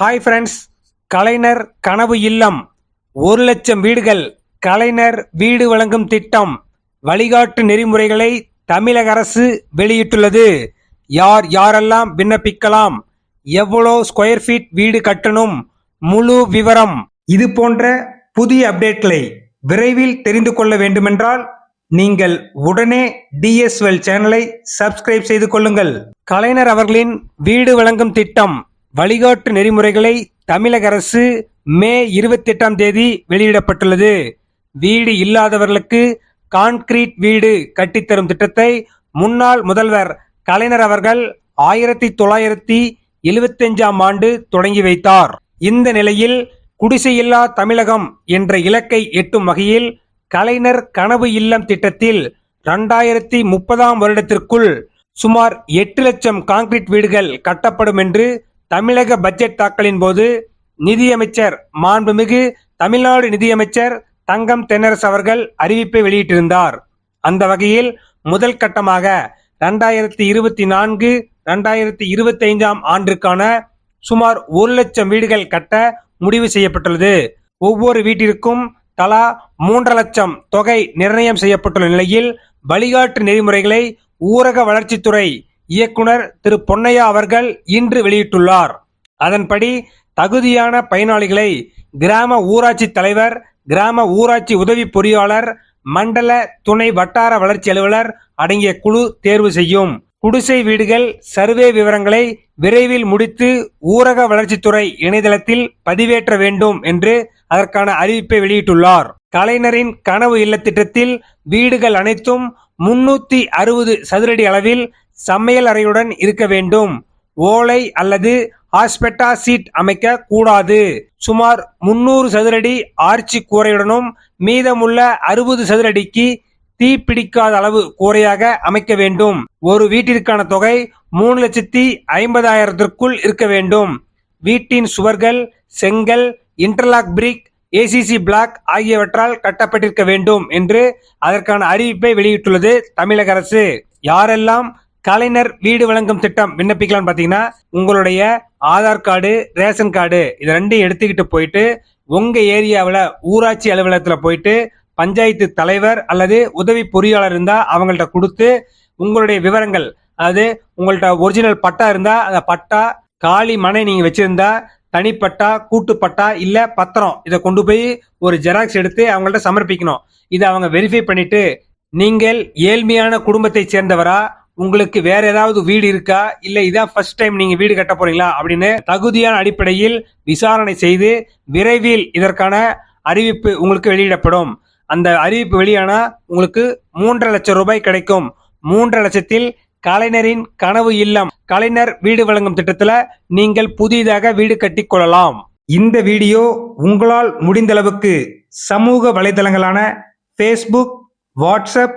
Hi friends கலைஞர் கனவு இல்லம். ஒரு லட்சம் வீடுகள். கலைஞர் வீடு வழங்கும் திட்டம். வழிகாட்டு நெறிமுறைகளை தமிழக அரசு வெளியிட்டுள்ளது. யார் யாரெல்லாம் விண்ணப்பிக்கலாம்? எவ்வளோ ஸ்கொயர் ஃபீட் வீடு கட்டணும்? முழு விவரம். இது போன்ற புதிய அப்டேட்களை விரைவில் தெரிந்து கொள்ள வேண்டுமென்றால் நீங்கள் உடனே டிஎஸ்எல் சேனலை சப்ஸ்கிரைப் செய்து கொள்ளுங்கள். கலைஞர் அவர்களின் வீடு வழங்கும் திட்டம். வழிகாட்டு நெறிமுறைகளை தமிழக அரசு மே இருபத்தி எட்டாம் தேதி வெளியிடப்பட்டுள்ளது. வீடு இல்லாதவர்களுக்கு கான்கிரீட் வீடு கட்டித்தரும் திட்டத்தை முன்னாள் முதல்வர் கலைஞர் அவர்கள் ஆயிரத்தி தொள்ளாயிரத்தி எழுபத்தஞ்சாம் ஆண்டு தொடங்கி வைத்தார். இந்த நிலையில் குடிசையில்லா தமிழகம் என்ற இலக்கை எட்டும் வகையில் கலைஞர் கனவு இல்லம் திட்டத்தில் இரண்டாயிரத்தி முப்பதாம் வருடத்திற்குள் சுமார் எட்டு லட்சம் கான்கிரீட் வீடுகள் கட்டப்படும் என்று தமிழக பட்ஜெட் தாக்கலின் போது நிதியமைச்சர் மாண்புமிகு தமிழ்நாடு நிதியமைச்சர் தங்கம் தென்னரசு அவர்கள் அறிவிப்பை வெளியிட்டிருந்தார். அந்த வகையில் முதல் கட்டமாக இரண்டாயிரத்தி இருபத்தி நான்கு இரண்டாயிரத்தி இருபத்தி ஐந்தாம் ஆண்டிற்கான சுமார் ஒரு லட்சம் வீடுகள் கட்ட முடிவு செய்யப்பட்டுள்ளது. ஒவ்வொரு வீட்டிற்கும் தலா மூன்று லட்சம் தொகை நிர்ணயம் செய்யப்பட்டுள்ள நிலையில் வழிகாட்டு நெறிமுறைகளை ஊரக வளர்ச்சித்துறை இயக்குனர் திரு பொன்னையா அவர்கள் இன்று வெளியிட்டுள்ளார். அதன்படி தகுதியான பயனாளிகளை கிராம ஊராட்சி தலைவர் கிராம ஊராட்சி உதவி பொறியாளர் மண்டல துணை வட்டார வளர்ச்சி அலுவலர் அடங்கிய குழு தேர்வு செய்யும். குடிசை வீடுகள் சர்வே விவரங்களை விரைவில் முடித்து ஊரக வளர்ச்சித்துறை இணையதளத்தில் பதிவேற்ற வேண்டும் என்று அதற்கான அறிவிப்பை வெளியிட்டுள்ளார். கலைஞரின் கனவு இல்ல திட்டத்தில் வீடுகள் அனைத்தும் முன்னூத்தி அறுபது சதுரடி அளவில் சமையல் அறையுடன் இருக்க வேண்டும். ஓலை அல்லது ஹாஸ்பெட்டா சீட் அமைக்க கூடாது. சுமார் முன்னூறு சதுரடி ஆர்ச்சி கூரையுடனும் மீதமுள்ள அறுபது சதுரடிக்கு தீ பிடிக்காத அளவு கூரையாக அமைக்க வேண்டும். ஒரு வீட்டிற்கான தொகை மூணு லட்சத்தி ஐம்பதாயிரத்திற்குள் இருக்க வேண்டும். வீட்டின் சுவர்கள் செங்கல் இன்டர்லாக் பிரிக் ஏசிசி பிளாக் ஆகியவற்றால் கட்டப்பட்டிருக்க வேண்டும் என்று அதற்கான அறிவிப்பை வெளியிட்டுள்ளது தமிழக அரசு. யாரெல்லாம் கலைஞர் வீடு வழங்கும் திட்டம் விண்ணப்பிக்கலாம் பாத்தீங்கன்னா உங்களுடைய ஆதார் கார்டு ரேஷன் கார்டு இது ரெண்டையும் எடுத்துக்கிட்டு போயிட்டு உங்க ஏரியாவில் ஊராட்சி அலுவலகத்தில் போயிட்டு பஞ்சாயத்து தலைவர் அல்லது உதவி பொறியாளர் இருந்தா அவங்கள்ட்ட கொடுத்து உங்களுடைய விவரங்கள் அதாவது உங்கள்ட்ட ஒரிஜினல் பட்டா இருந்தா அந்த பட்டா காலி மனை நீங்க வச்சிருந்தா தனிப்பட்டா கூட்டுப்பட்டா இல்ல பத்திரம் இதை கொண்டு போய் ஒரு ஜெராக்ஸ் எடுத்து அவங்கள்ட்ட சமர்ப்பிக்கணும். இதை அவங்க வெரிஃபை பண்ணிட்டு நீங்கள் ஏழ்மையான குடும்பத்தை சேர்ந்தவரா உங்களுக்கு வேற ஏதாவது வீடு இருக்கா? இல்ல இதான் ஃபர்ஸ்ட் டைம் நீங்க வீடு கட்ட போறீங்களா? அப்படின்னு தகுதியான அடிப்படையில் விசாரணை செய்து விரைவில் இதற்கான அறிவிப்பு உங்களுக்கு வெளியிடப்படும். அந்த அறிவிப்பு வெளியானா உங்களுக்கு மூன்றரை லட்சம் ரூபாய் கிடைக்கும். மூன்றரை லட்சத்தில் கலைஞரின் கனவு இல்லம். கலைஞர் வீடு வழங்கும் திட்டத்துல நீங்கள் புதிதாக வீடு கட்டி கொள்ளலாம். இந்த வீடியோ உங்களால் முடிந்த அளவுக்கு சமூக வலைதளங்களான ஃபேஸ்புக் வாட்ஸ்அப்